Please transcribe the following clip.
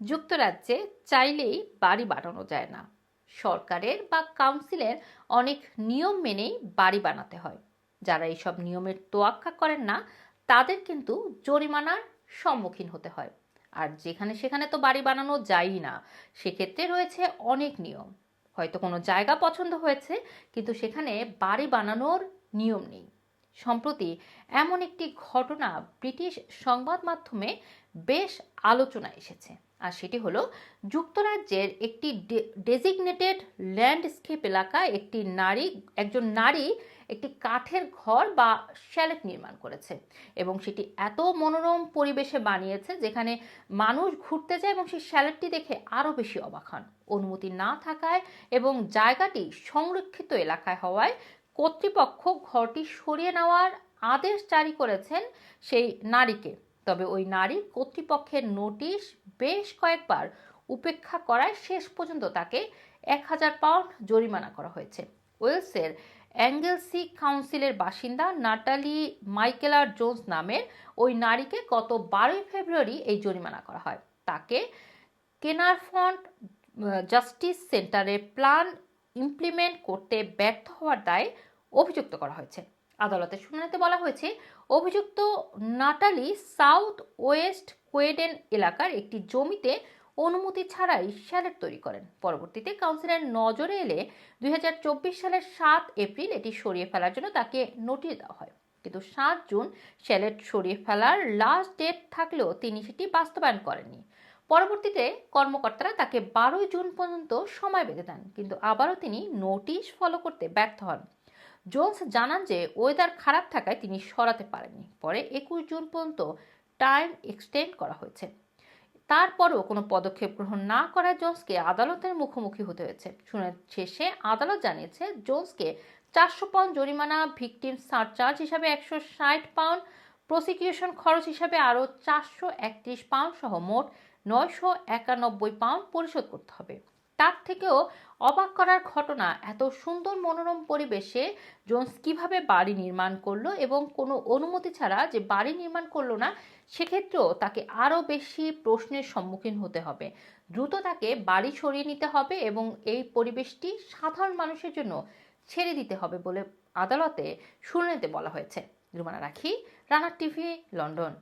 যুক্তরাজ্যে চাইলেই বাড়ি বানানো যায় না। সরকারের বা কাউন্সিলের অনেক নিয়ম মেনেই বাড়ি বানাতে হয়। যারা এইসব নিয়মের তোয়াক্কা করেন না, তাদের কিন্তু জরিমানার সম্মুখীন হতে হয়। আর যেখানে সেখানে তো বাড়ি বানানো যায়ই না, সেক্ষেত্রে রয়েছে অনেক নিয়ম। হয়তো কোনো জায়গা পছন্দ হয়েছে, কিন্তু সেখানে বাড়ি বানানোর নিয়ম নেই। সম্প্রতি এমন একটি ঘটনা ব্রিটিশ সংবাদ মাধ্যমে বেশ আলোচনায় এসেছে। আর সেটি হলো, যুক্তরাজ্যের একটি ডেজিগনেটেড ল্যান্ডস্কেপ এলাকায় একটি নারী, একজন নারী একটি কাঠের ঘর বা শ্যালেট নির্মাণ করেছে এবং সেটি এত মনোরম পরিবেশে বানিয়েছে যেখানে মানুষ ঘুরতে যায় এবং সেই শ্যালেটটি দেখে আরও বেশি অবাক হন। অনুমতি না থাকায় এবং জায়গাটি সংরক্ষিত এলাকায় হওয়ায় কর্তৃপক্ষ ঘরটি সরিয়ে নেওয়ার আদেশ জারি করেছেন সেই নারীকে। তবে ওই নারী কর্তৃপক্ষের নোটিশ বেশ কয়েকবার উপেক্ষা করায় শেষ পর্যন্ত তাকে এক হাজার পাউন্ড জরিমানা করা হয়েছে। ওয়েলসের অ্যাঙ্গেলসি কাউন্সিলের বাসিন্দা নাটালি মাইকেলার জোন্স নামের ওই নারীকে গত বারোই ফেব্রুয়ারি এই জরিমানা করা হয়। তাকে কেনারফন্ট জাস্টিস সেন্টারে প্ল্যান ইমপ্লিমেন্ট করতে ব্যর্থ হওয়ার দায়ে অভিযুক্ত করা হয়েছে। আদালতের শুনানিতে বলা হয়েছে, অভিযুক্ত নাটালি সাউথ ওয়েস্ট কোয়েডেন এলাকার একটি জমিতে অনুমতি ছাড়াই শ্যালেট তৈরি করেন। পরবর্তীতে কাউন্সিলের নজরে এলে দুই হাজার চব্বিশ সালের সাত এপ্রিল এটি সরিয়ে ফেলার জন্য তাকে নোটিশ দেওয়া হয়। কিন্তু সাত জুন শ্যালেট সরিয়ে ফেলার লাস্ট ডেট থাকলেও তিনি সেটি বাস্তবায়ন করেননি। পরবর্তীতে কর্মকর্তারা তাকে বারোই জুন পর্যন্ত সময় বেঁধে দেন, কিন্তু আবারও তিনি নোটিশ ফলো করতে ব্যর্থ হন। জোন্স জানান যে ওয়েদার খারাপ থাকায় তিনি সরাতে পারেননি। পরে একুশ জুন পর্যন্ত টাইম এক্সটেন্ড করা হয়েছে। তারপরও কোনো পদক্ষেপ গ্রহণ না করায় জোন্সকে আদালতের মুখোমুখি হতে হয়েছে। শুনে শেষে আদালত জানিয়েছে, জোন্সকে চারশো পাউন্ড জরিমানা, ভিকটিম সারচার্জ হিসাবে একশো ষাট পাউন্ড, প্রসিকিউশন খরচ হিসাবে আরও চারশো একত্রিশ পাউন্ড সহ মোট নয়শো একানব্বই পাউন্ড পরিশোধ করতে হবে। তার থেকেও অবাক করার ঘটনা, এত সুন্দর মনোরম পরিবেশে জোন্স কীভাবে বাড়ি নির্মাণ করল এবং কোনো অনুমতি ছাড়া যে বাড়ি নির্মাণ করল না, সেক্ষেত্রেও তাকে আরও বেশি প্রশ্নের সম্মুখীন হতে হবে। দ্রুত তাকে বাড়ি সরিয়ে নিতে হবে এবং এই পরিবেশটি সাধারণ মানুষের জন্য ছেড়ে দিতে হবে বলে আদালতে শুনানিতে বলা হয়েছে। রুমানা রাখি রানার টিভি, লন্ডন।